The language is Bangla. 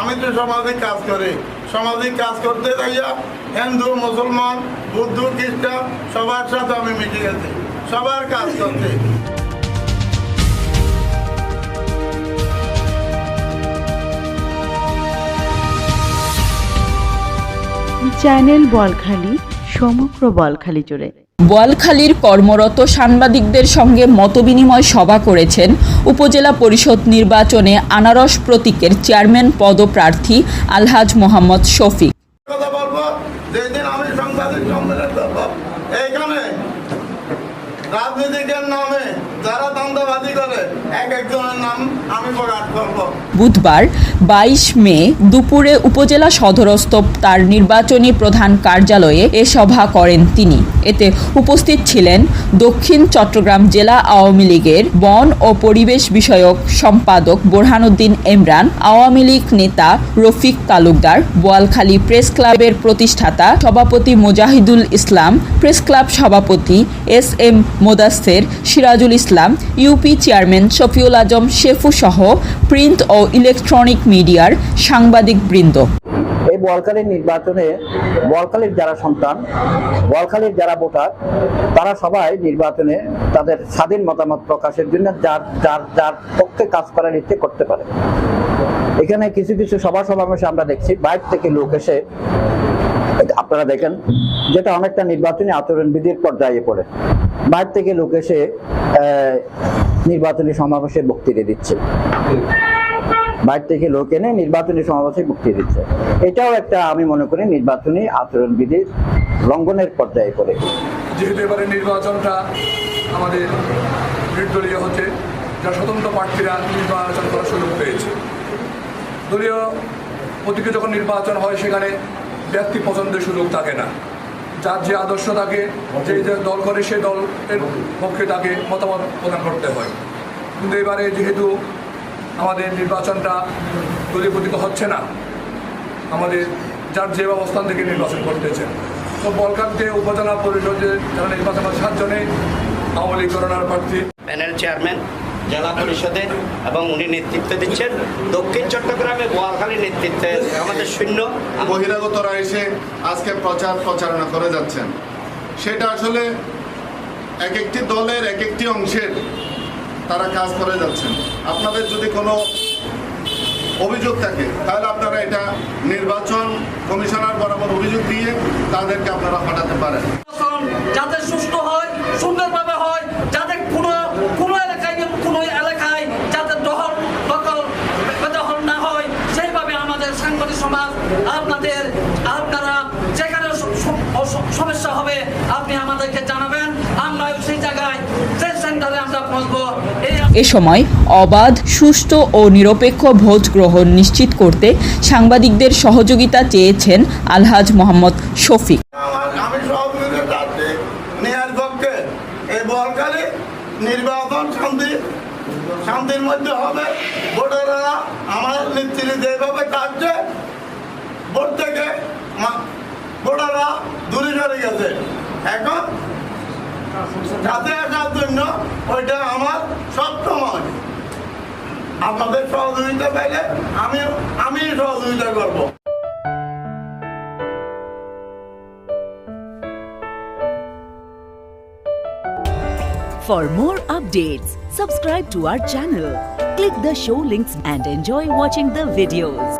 আমি তো সামাজিক কাজ করি। সামাজিক কাজ করতে যাইয়া হিন্দু, মুসলমান, বুদ্ধ, খ্রিস্টান, সবার সাথে আমি মিশে গেছি। সবার কাজ করতে। চ্যানেল বলখালি, সমগ্র বলখালি জুড়ে। বোয়ালখালীর কর্মরত সাংবাদিকদের সঙ্গে মতবিনিময় সভা করেছেন উপজেলা পরিষদ নির্বাচনে আনারস প্রতীকের চেয়ারম্যান পদপ্রার্থী আলহাজ মোহাম্মদ শফিক। বুধবার বাইশ মে দুপুরে উপজেলা সদরস্থ তার নির্বাচনী প্রধান কার্যালয়ে এ সভা করেন তিনি। এতে উপস্থিত ছিলেন দক্ষিণ চট্টগ্রাম জেলা আওয়ামী লীগের বন ও পরিবেশ বিষয়ক সম্পাদক বোরহানুদ্দিন এমরান আওয়ামী লীগ নেতা রফিক তালুকদার, বোয়ালখালী প্রেস ক্লাবের প্রতিষ্ঠাতা সভাপতি মুজাহিদুল ইসলাম, প্রেস ক্লাব সভাপতি S M Modasser Sirajul Islam, UP chairman Shafiul Azam Shefu সহ প্রিন্ট ও ইলেকট্রনিক মিডিয়ার সাংবাদিক বৃন্দ এই বলকালীর নির্বাচনে বলকালীর যারা সন্তান, বলকালীর যারা ভোটার, তারা সবাই নির্বাচনে তাদের স্বাধীন মতামত প্রকাশের জন্য যার যার যার পক্ষে কাজ করার ইচ্ছে করতে পারে। এখানে কিছু কিছু সভা সমাবেশে আমরা দেখছি। বাইরে থেকে লোক এসে, আপনারা দেখেন, যেটা অনেকটা নির্বাচনী আচরণবিধির পর্যায়ে পড়ে। বাইরে থেকে লোক এসে নির্বাচনী সমাবেশে বক্তৃতা দিচ্ছে। বাইরে থেকে লোক এনে নির্বাচনী সমাবেশে বক্তৃতা দিচ্ছে। এটাও একটা আমি মনে করি নির্বাচনী আচরণবিধির লঙ্ঘনের পর্যায়ে পড়ে। যেহেতু এবারে নির্বাচনটা আমাদের নির্দলীয় হচ্ছে, যা স্বতন্ত্র প্রার্থীরা নির্বাচন করার সুযোগ পেয়েছে। দলীয় প্রতীকে যখন নির্বাচন হয়, সেখানে ব্যক্তি পছন্দের সুযোগ থাকে না। যার যে আদর্শ থাকে যে দল করে, সে দলের পক্ষে তাকে মতামত প্রদান করতে হয়। কিন্তু এবারে যেহেতু আমাদের নির্বাচনটা প্রতীক হচ্ছে না। আমাদের যার যে অবস্থান থেকে নির্বাচন করতেছেন তো বলকান্তে উপজেলা পরিষদে যারা নির্বাচন সাতজনে আওয়ামী লীগ করোনার প্রার্থী। প্যানেল চেয়ারম্যান জেলা পরিষদের এবং উনি নেতৃত্ব দিচ্ছেন। দক্ষিণ চট্টগ্রামে বোয়ালখালী নেতৃত্বে আমাদের শূন্য। বহিরাগতরা এসে আজকে প্রচার প্রচারণা করে যাচ্ছেন। সেটা আসলে এক একটি দলের এক একটি অংশের তারা কাজ করে যাচ্ছেন। আপনাদের যদি কোনো অভিযোগ থাকে, তাহলে আপনারা এটা নির্বাচন কমিশনার বরাবর অভিযোগ দিয়ে তাদেরকে আপনারা পাঠাতে পারেন। যাতে সুষ্ঠু হয়, সুন্দরভাবে হয়, যাতে কোনো কোনো এলাকায় কোনো এলাকায় যাতে দখল দখল বেদখল না হয়, সেইভাবে আমাদের সাংবাদিক সমাজ, আপনাদের, আপনারা যেখানে সমস্যা হবে, আপনি আমাদেরকে জানাবেন। আমরা সেই জায়গায় এ সময় অবাধ, সুষ্ঠু ও নিরপেক্ষ ভোট গ্রহণ নিশ্চিত করতে সাংবাদিকদের সহযোগিতা চেয়েছেন আলহাজ মোহাম্মদ শফিক। শান্তির মধ্যে হবে। ভোটাররা আমার নেত্রী যেভাবে কাটছে ভোট থেকে ভোটাররা দূরে সরে গেছে। এখন যাতে আসার জন্য ওইটা আমার সবসময় আপনাদের সহযোগিতা পেলে আমি আমি সহযোগিতা করব For more updates, subscribe to our channel, click the show links and enjoy watching the videos.